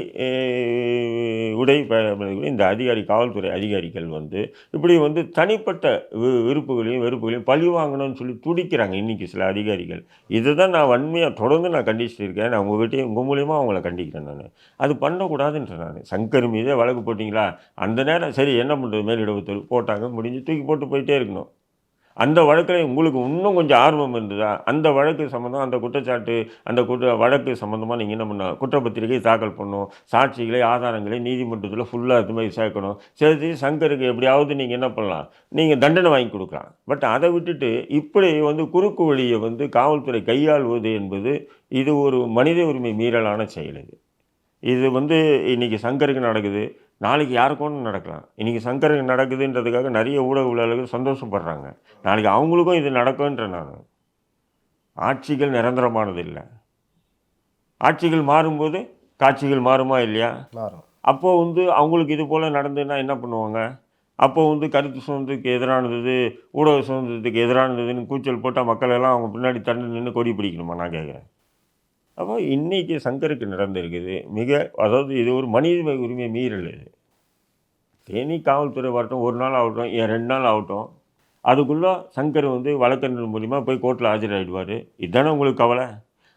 உடை பயன்படுத்தக்கூடிய இந்த அதிகாரி காவல்துறை அதிகாரிகள் வந்து இப்படி வந்து தனிப்பட்ட வி- விருப்புகளையும் வெறுப்புகளையும் பழி வாங்கணும்னு சொல்லி துடிக்கிறாங்க இன்றைக்கி சில அதிகாரிகள். இதை தான் நான் வன்மையாக தொடர்ந்து நான் கண்டிச்சுட்டு இருக்கேன். நான் உங்ககிட்டயும் உங்கள் மூலியமாக அவங்கள கண்டிக்கிறேன் நான். அது பண்ணக்கூடாதுன்ற நான் சங்கர் மீதே வழக்கு போட்டிங்களா? அந்த நேரம் சரி என்ன பண்ணுறது மேலிடவுத்தல் போட்டாங்க முடிஞ்சு தூக்கி போட்டு போயிட்டே இருக்கணும். அந்த வழக்கில் உங்களுக்கு இன்னும் கொஞ்சம் ஆர்வம் இருந்ததா? அந்த வழக்கு சம்மந்தம் அந்த குற்றச்சாட்டு அந்த குற்ற வழக்கு சம்மந்தமாக நீங்கள் என்ன பண்ண குற்றப்பத்திரிகை தாக்கல் பண்ணணும். சாட்சிகளை ஆதாரங்களை நீதிமன்றத்தில் ஃபுல்லாக இது மாதிரி சேர்க்கணும் சேர்த்து சங்கருக்கு எப்படியாவது நீங்கள் என்ன பண்ணலாம்? நீங்கள் தண்டனை வாங்கி கொடுக்கலாம். பட் அதை விட்டுட்டு இப்படி வந்து குறுக்கு வழியை வந்து காவல்துறை கையாள்வது என்பது இது ஒரு மனித உரிமை மீறலான செயல் இது. இது வந்து இன்னைக்கு சங்கருக்கு நடக்குது. நாளைக்கு யாருக்கும் நடக்கலாம். இன்னைக்கு சங்கருக்கு நடக்குதுன்றதுக்காக நிறைய ஊடகவியலாளர்கள் சந்தோஷப்படுறாங்க. நாளைக்கு அவங்களுக்கும் இது நடக்கும்ன்ற நான். ஆட்சிகள் நிரந்தரமானது இல்லை. ஆட்சிகள் மாறும்போது காட்சிகள் மாறுமா இல்லையா? மாறும். அப்போது வந்து அவங்களுக்கு இது போல் நடந்ததுன்னா என்ன பண்ணுவாங்க? அப்போ வந்து கருத்து சுதந்திரத்துக்கு எதிரானது ஊடக சுதந்திரத்துக்கு எதிரானதுன்னு கூச்சல் போட்டால் மக்கள் எல்லாம் அவங்க பின்னாடி தண்டு நின்று கொடி பிடிக்கணுமா? நான் கேட்குறேன் அப்போ இன்றைக்கி சங்கருக்கு நடந்திருக்குது. மிக அதாவது இது ஒரு மனித உரிமை மீறல் இது. தேனி காவல்துறை வரட்டும் ஒரு நாள் ஆகட்டும் ஏன் ரெண்டு நாள் ஆகட்டும் அதுக்குள்ளே சங்கர் வந்து வழக்கறிஞர் மூலிமா போய் கோர்ட்டில் ஆஜராகிடுவார் இதுதானே உங்களுக்கு கவலை?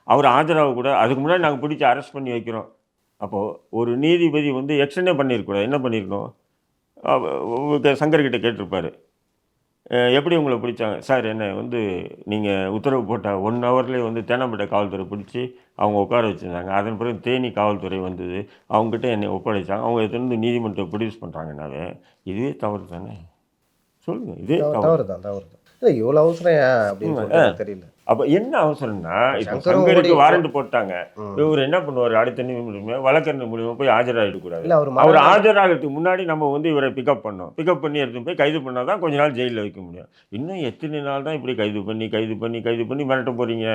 அவர் ஆஜராக கூட அதுக்கு முன்னாடி நாங்கள் பிடிச்சி அரெஸ்ட் பண்ணி வைக்கிறோம். அப்போது ஒரு நீதிபதி வந்து எக்ஸ்டெண்டே பண்ணியிருக்கூடாது என்ன பண்ணியிருக்கோம் சங்கர்கிட்ட கேட்டிருப்பார். எப்படி உங்களை பிடிச்சாங்க? சார் என்ன வந்து நீங்கள் உத்தரவு போட்ட ஒன் ஹவர்லேயே வந்து தேனாம்பேட்டை காவல்துறை பிடிச்சி அவங்க உட்கார வச்சுருந்தாங்க. அதன் பிறகு தேனி காவல்துறை வந்தது. அவங்ககிட்ட என்னை ஒப்படைச்சாங்க. அவங்க எடுத்துட்டு நீதிமன்றம் ப்ரொடியூஸ் பண்ணுறாங்கனாவே இதுவே தவறு தானே சொல்லுங்கள் இதே தவறு. தான் தவறு தான் இல்லை இவ்வளோ அவசரம் அப்படின்னு தெரியல. அப்போ என்ன அவசரம்னா இப்போ சங்கருக்கு வாரண்ட் போட்டாங்க. இவர் என்ன பண்ணுவார்? அடுத்த நிமிடம் வழக்கறிஞர் மூலியமா போய் ஆஜராகிடக்கூடாது இல்லை அவர் ஆஜராகிறதுக்கு முன்னாடி நம்ம வந்து இவரை பிக்கப் பண்ணோம் பிக்கப் பண்ணி எடுத்து போய் கைது பண்ணால் தான் கொஞ்ச நாள் ஜெயிலில் வைக்க முடியும். இன்னும் எத்தனை நாள் தான் இப்படி கைது பண்ணி கைது பண்ணி கைது பண்ணி மிரட்ட போகிறீங்க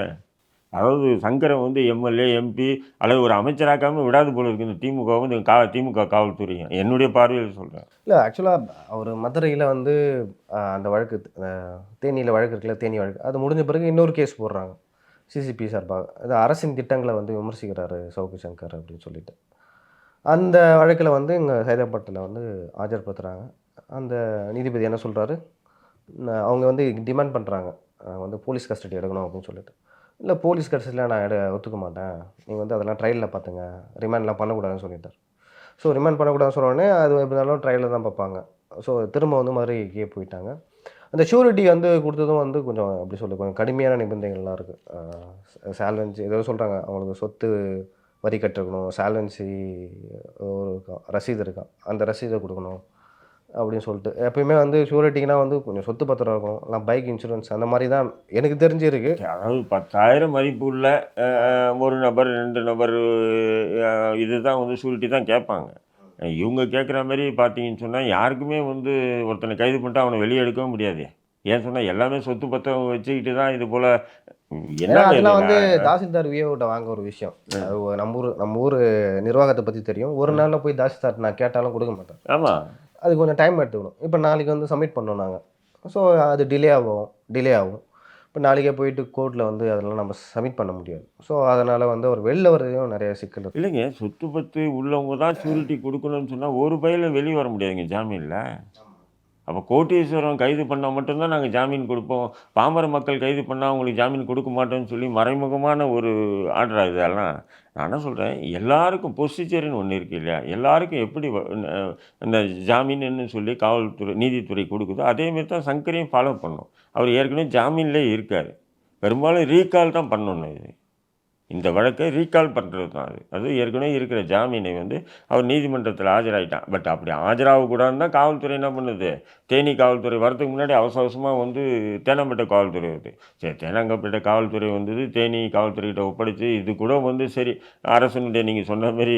அதாவது சங்கரை வந்து எம்எல்ஏ எம்பி அல்லது ஒரு அமைச்சராக்காமல் விடாது போல இருக்கு. இந்த திமுக வந்து கா திமுக காவல்துறையும் என்னுடைய பார்வையில் சொல்கிறேன் இல்லை ஆக்சுவலாக அவர் மதுரையில் வந்து அந்த வழக்கு தேனியில் வழக்கு இருக்குல்ல தேனி வழக்கு அது முடிஞ்ச பிறகு இன்னொரு கேஸ் போடுறாங்க. சிசிபி சார்பாக. அது அரசின் திட்டங்களை வந்து விமர்சிக்கிறாரு சௌக்கு சங்கர் அப்படின்னு சொல்லிட்டு. அந்த வழக்கில் வந்து இங்கே சைதாப்பட்டில் வந்து ஆஜர்படுத்துகிறாங்க அந்த நீதிபதி என்ன சொல்கிறாரு அவங்க வந்து டிமாண்ட் பண்ணுறாங்க வந்து போலீஸ் கஸ்டடி எடுக்கணும் அப்படின்னு சொல்லிட்டு. இல்லை போலீஸ் கடைசியில் நான் எட ஒத்துக்க மாட்டேன். நீங்கள் வந்து அதெல்லாம் ட்ரையலில் பார்த்துங்க ரிமாண்ட்லாம் பண்ணக்கூடாதுன்னு சொல்லிட்டார். ஸோ ரிமாண்ட் பண்ணக்கூடாதுன்னு சொன்னோடனே அது எப்படினாலும் இருந்தாலும் ட்ரையலில் தான் பார்ப்பாங்க. ஸோ திரும்ப வந்து மதுரைக்கே போயிட்டாங்க. அந்த ஷூரிட்டி வந்து கொடுத்ததும் வந்து கொஞ்சம் அப்படி சொல்லு கொஞ்சம் கடுமையான நிபந்தனைகள்லாம் இருக்குது சால்வன்சி ஏதோ சொல்கிறாங்க அவங்களுக்கு சொத்து வரி கட்டிருக்கணும் சேலன்சி ஒரு இருக்கா- ரசீது இருக்கா அந்த ரசீதை கொடுக்கணும். அப்படின்னு சொல்லிட்டு. எப்பயுமே வந்து ஷூரிட்டினா வந்து கொஞ்சம் சொத்து பத்திரம் இருக்கும். இல்லை பைக் இன்சூரன்ஸ் அந்த மாதிரி தான் எனக்கு தெரிஞ்சிருக்கு. அதாவது பத்தாயிரம் மதிப்பு உள்ள ஒரு நபர் ரெண்டு நபர் இதுதான் வந்து சூரிட்டி தான் கேட்பாங்க. இவங்க கேட்குற மாதிரி பார்த்தீங்கன்னு சொன்னால் யாருக்குமே வந்து ஒருத்தனை கைது பண்ணிட்டு அவனை வெளியே எடுக்கவும் முடியாது. ஏன் சொன்னால் எல்லாமே சொத்து பத்திரம் வச்சுக்கிட்டு தான் இது போல் அதெல்லாம் வந்து தாசில்தார் விஏஓட்ட வாங்க ஒரு விஷயம். நம்ம ஊர் நம்ம ஊர் நிர்வாகத்தை பற்றி தெரியும். ஒரு நாளில் போய் தாசில்தார் நான் கேட்டாலும் கொடுக்க மாட்டேன். ஆமாம் அது கொஞ்சம் டைம் எடுத்துக்கணும். இப்போ நாளைக்கு வந்து சப்மிட் பண்ணோம் நாங்கள் ஸோ அது டிலே ஆகும். டிலே ஆகும். இப்போ நாளைக்கே போயிட்டு கோர்ட்டில் வந்து அதெல்லாம் நம்ம சப்மிட் பண்ண முடியாது. ஸோ அதனால் வந்து அவர் வெளில வர்றதையும் நிறைய சிக்கல் இல்லைங்க சொத்து பத்து உள்ளவங்க தான் சூரிட்டி கொடுக்கணும்னு சொன்னால் ஒரு பையில வெளியே வர முடியாதுங்க ஜாமீனில். அப்போ கோட்டீஸ்வரம் கைது பண்ணால் மட்டும்தான் நாங்கள் ஜாமீன் கொடுப்போம். பாமர மக்கள் கைது பண்ணால் அவங்களுக்கு ஜாமீன் கொடுக்க மாட்டோம்னு சொல்லி மறைமுகமான ஒரு ஆர்டர் இதெல்லாம் நான் என்ன சொல்கிறேன் எல்லாருக்கும் ப்ரொசீஜர்னு ஒன்று இருக்கு இல்லையா? எல்லாருக்கும் எப்படி இந்த ஜாமீன்னு சொல்லி காவல்துறை நீதித்துறை கொடுக்குதோ அதேமாரி தான் சங்கரையும் ஃபாலோ பண்ணும். அவர் ஏற்கனவே ஜாமீன்லேயே இருக்கார். பெரும்பாலும் ரீகால் தான் பண்ணணும் இது. இந்த வழக்கை ரீகால் பண்ணுறது தான் அது. அது ஏற்கனவே இருக்கிற ஜாமீனை வந்து அவர் நீதிமன்றத்தில் ஆஜராயிட்டான். பட் அப்படி ஆஜராகக்கூடாதுன்னு தான் காவல்துறை என்ன பண்ணுது? தேனி காவல்துறை வரதுக்கு முன்னாடி அவசர அவசரமாக வந்து தேனாம்பேட்டை காவல்துறை வருது. சரி தேனாங்கப்பேட்டை காவல்துறை வந்தது தேனி காவல்துறைகிட்ட ஒப்படைச்சு இது கூட வந்து சரி அரசனுடைய நீங்கள் சொன்ன மாதிரி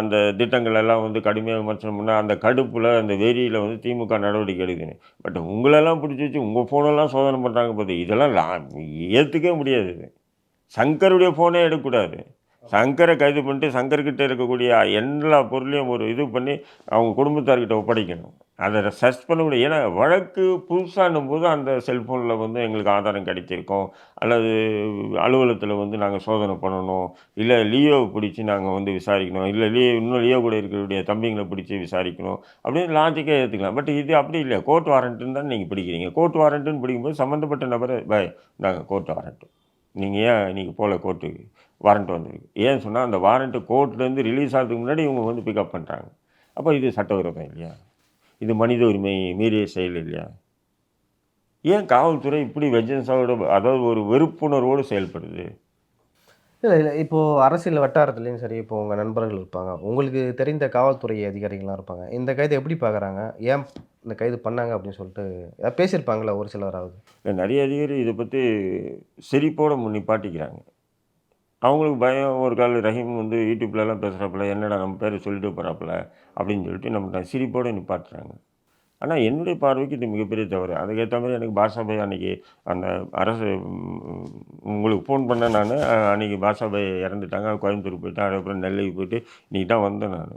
அந்த திட்டங்கள் எல்லாம் வந்து கடுமையாக விமர்சனம் பண்ணால் அந்த கடுப்பில் அந்த வெறியில் வந்து திமுக நடவடிக்கை எடுக்குதுன்னு பட் உங்களெல்லாம் பிடிச்சி வச்சு உங்கள் ஃபோனெல்லாம் சோதனை பண்ணுறாங்க பார்த்து இதெல்லாம் ஏற்றுக்கவே முடியாது இது. சங்கருடைய ஃபோனே எடுக்கக்கூடாது. சங்கரை கைது பண்ணிட்டு சங்கர்கிட்ட இருக்கக்கூடிய எல்லா பொருளையும் ஒரு இது பண்ணி அவங்க குடும்பத்தார்கிட்ட ஒப்படைக்கணும். அதை சர்ச் பண்ண முடியும் ஏன்னா வழக்கு புதுசானும் போது அந்த செல்ஃபோனில் வந்து எங்களுக்கு ஆதாரம் கிடைச்சிருக்கோம். அல்லது அலுவலகத்தில் வந்து நாங்கள் சோதனை பண்ணணும். இல்லை லியோவை பிடிச்சி நாங்கள் வந்து விசாரிக்கணும். இல்லை லியோ இன்னும் லியோ கூட இருக்கக்கூடிய தம்பிங்களை பிடிச்சி விசாரிக்கணும். அப்படின்னு லாஜிக்காக ஏற்றுக்கலாம் பட் இது அப்படி இல்லை. கோர்ட் வாரண்ட்டுன்னு தான் நீங்கள் பிடிக்கிறீங்க. கோர்ட் வாரண்ட்டுன்னு பிடிக்கும்போது சம்மந்தப்பட்ட நபரை பாய் நாங்கள் கோர்ட் வாரண்ட்டு நீங்கள் ஏன் நீங்கள் போகல கோர்ட்டுக்கு வாரண்ட் வந்திருக்கு? ஏன் சொன்னால் அந்த வாரண்ட்டு கோர்ட்லேருந்து ரிலீஸ் ஆகிறதுக்கு முன்னாடி இவங்க வந்து பிக்கப் பண்ணுறாங்க அப்போ இது சட்டவிரோதம் இல்லையா? இது மனித உரிமை மீறிய செயல் இல்லையா? ஏன் காவல்துறை இப்படி வெஜன்ஸாவோட அதாவது ஒரு வெறுப்புணர்வோடு செயல்படுது? இல்லை இல்லை. இப்போது அரசியல் வட்டாரத்துலேயும் சரி இப்போ உங்கள் நண்பர்கள் இருப்பாங்க. உங்களுக்கு தெரிந்த காவல்துறை அதிகாரிகள்லாம் இருப்பாங்க. இந்த கைதை எப்படி பார்க்குறாங்க ஏன் இந்த கைது பண்ணாங்க அப்படின்னு சொல்லிட்டு ஏதாவது பேசியிருப்பாங்களா ஒரு சிலராவது? இல்லை நிறைய அதிகாரி இதை பற்றி சிரிப்போட முன் நிப்பாட்டிக்கிறாங்க. அவங்களுக்கு பயம் ஒரு கால் ரஹீம் வந்து யூடியூப்லலாம் பேசுகிறாப்புல என்னடா நம்ம பேரை சொல்லிட்டு போகிறாப்புல அப்படின்னு சொல்லிட்டு நம்ம சிரிப்போடு நிப்பாட்டுறாங்க. ஆனால் என்னுடைய பார்வைக்கு இது மிகப்பெரிய தவறு. அதுக்கேற்ற மாதிரி எனக்கு பாஷாபாய் அன்றைக்கி அன்னைக்கு அந்த அரசு உங்களுக்கு ஃபோன் பண்ணேன் நான் அன்றைக்கி பாஷாபாய் இறந்துட்டாங்க. கோயம்புத்தூர் போயிட்டேன் அதுக்கப்புறம் நெல்லைக்கு போயிட்டு இன்றைக்கி தான் வந்தேன் நான்.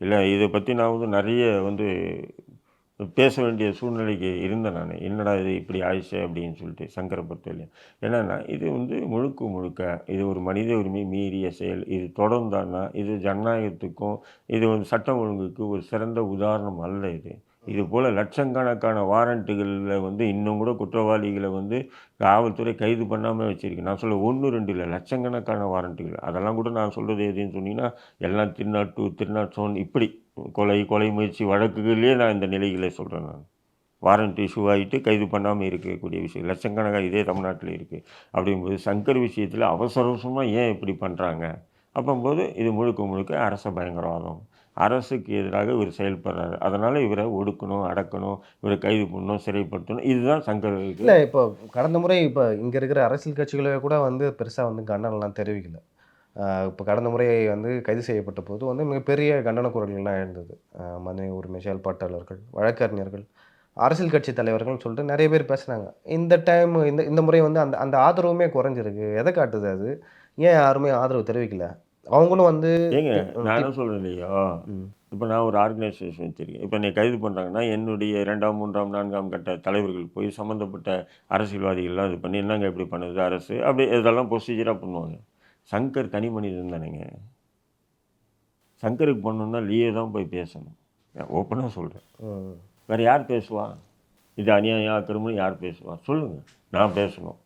இல்லை இதை பற்றி நான் வந்து நிறைய வந்து பேச வேண்டிய சூழ்நிலைக்கு இருந்தேன் நான். என்னடா இது இப்படி ஆயிடுச்சு? அப்படின்னு சொல்லிட்டு சங்கரை பொறுத்தவரையும் என்னன்னா இது வந்து முழுக்க முழுக்க இது ஒரு மனித உரிமை மீறிய செயல். இது தொடர்ந்தான்னா இது ஜனநாயகத்துக்கும் இது வந்து சட்டம் ஒழுங்குக்கு ஒரு சிறந்த உதாரணம் அல்ல இது. இது போல் லட்சக்கணக்கான வாரண்ட்டுகளில் வந்து இன்னும் கூட குற்றவாளிகளை வந்து காவல்துறை கைது பண்ணாமல் வச்சுருக்கு. நான் சொல்ல ஒன்று ரெண்டு இல்லை லட்சக்கணக்கான வாரண்ட்டுகள். அதெல்லாம் கூட நான் சொல்கிறது எதுன்னு சொன்னீங்கன்னா எல்லாம் திருநாட்டு திருநாட்சோன் இப்படி கொலை கொலை முயற்சி வழக்குகளிலே நான் இந்த நிலைகளை சொல்கிறேன் நான். வாரண்ட் இஷ்யூ ஆகிட்டு கைது பண்ணாமல் இருக்கக்கூடிய விஷயம். லட்சக்கணக்காக இதே தமிழ்நாட்டில் இருக்குது அப்படிங்கும்போது சங்கர் விஷயத்தில் அவசர அவசரமாக ஏன் இப்படி பண்ணுறாங்க அப்போம்போது இது முழுக்க முழுக்க அரச பயங்கரவாதம். அரசுக்கு எதிராக இவர் செயல்படுறாரு. அதனால் இவரை ஒடுக்கணும் அடக்கணும் இவரை கைது பண்ணணும் சிறைப்படுத்தணும். இதுதான் சங்கர் இல்லை இப்போ கடந்த முறை இப்போ இங்கே இருக்கிற அரசியல் கட்சிகளே கூட வந்து பெருசாக வந்து கண்டனம்லாம் தெரிவிக்கல. இப்போ கடந்த முறை வந்து கைது செய்யப்பட்ட போது வந்து மிகப்பெரிய கண்டன குரல்கள்லாம் எழுந்தது. மனித உரிமை செயல்பாட்டாளர்கள் வழக்கறிஞர்கள் அரசியல் கட்சி தலைவர்கள்னு சொல்லிட்டு நிறைய பேர் பேசுனாங்க. இந்த டைம் இந்த இந்த முறை வந்து அந்த அந்த ஆதரவுமே குறைஞ்சிருக்கு. எதை காட்டுது அது? ஏன் யாருமே ஆதரவு தெரிவிக்கல? அவங்களும் வந்து ஏங்க நான் என்ன சொல்கிறேன் இல்லையா. இப்போ நான் ஒரு ஆர்கனைசேஷன் வச்சுருக்கேன் இப்போ என்னை கைது பண்ணுறாங்கன்னா என்னுடைய இரண்டாம் மூன்றாம் நான்காம் கட்ட தலைவர்கள் போய் சம்மந்தப்பட்ட அரசியல்வாதிகள்லாம் இது பண்ணி என்னங்க இப்படி பண்ணுது அரசு? அப்படி இதெல்லாம் ப்ரொசீஜராக பண்ணுவாங்க. சங்கர் தனி மனிதன் தானேங்க. சங்கருக்கு பண்ணணும்னா லியோ தான் போய் பேசணும். ஓப்பனாக சொல்கிறேன். வேறு யார் பேசுவா? இது அநியாயம் அக்கிரமம் யார் பேசுவா? சொல்லுங்கள் நான் பேசணும்.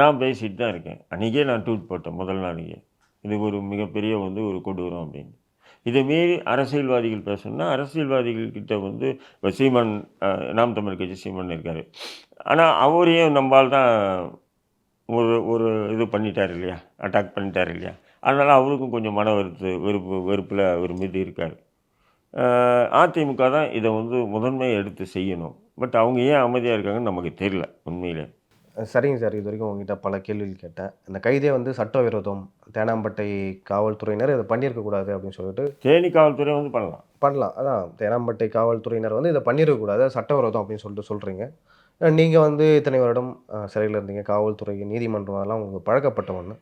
நான் பேசிட்டு தான் இருக்கேன். அன்றைக்கே நான் ட்வீட் போட்டேன் முதல் நாளைக்கே. இது ஒரு மிகப்பெரிய வந்து ஒரு கொடூரம் அப்படின்னு. இதை மீறி அரசியல்வாதிகள் பேசணும்னா அரசியல்வாதிகள் கிட்ட வந்து இப்போ சீமான் நாம் தமிழ் கட்சி சீமான் இருக்கார். ஆனால் அவரையும் நம்மால் தான் ஒரு ஒரு இது பண்ணிட்டார் இல்லையா? அட்டாக் பண்ணிட்டார் இல்லையா? அதனால் அவருக்கும் கொஞ்சம் மன வருத்து வெறுப்பு வெறுப்பில் அவர் மீது இருக்கார். அதிமுக தான் இதை வந்து முதன்மையை எடுத்து செய்யணும். பட் அவங்க ஏன் அமைதியாக இருக்காங்கன்னு நமக்கு தெரியல உண்மையிலே. சரிங்க சார். இது வரைக்கும் உங்ககிட்ட பல கேள்விகள் கேட்டேன். இந்த கைதே வந்து சட்டவிரோதம் தேனாம்பட்டை காவல்துறையினர் இதை பண்ணியிருக்கக்கூடாது அப்படின்னு சொல்லிட்டு தேனி காவல்துறை வந்து பண்ணலாம். பண்ணலாம். அதான் தேனாம்பட்டை காவல்துறையினர் வந்து இதை பண்ணியிருக்கக்கூடாது சட்டவிரோதம் அப்படின்னு சொல்லிட்டு சொல்கிறீங்க நீங்கள் வந்து இத்தனை வருடம் சிறையில் இருந்தீங்க காவல்துறை நீதிமன்றம் அதெல்லாம் உங்களுக்கு பழக்கப்பட்ட ஒன்று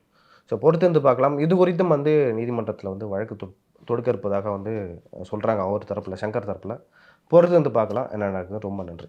ஸோ பொறுத்திருந்து பார்க்கலாம். இது குறித்தும் வந்து நீதிமன்றத்தில் வந்து வழக்கு தொ தொடுக்க இருப்பதாக வந்து சொல்கிறாங்க அவர் தரப்பில் சங்கர் தரப்பில். பொறுத்திருந்து பார்க்கலாம் என்ன நடக்குது ரொம்ப நன்றி.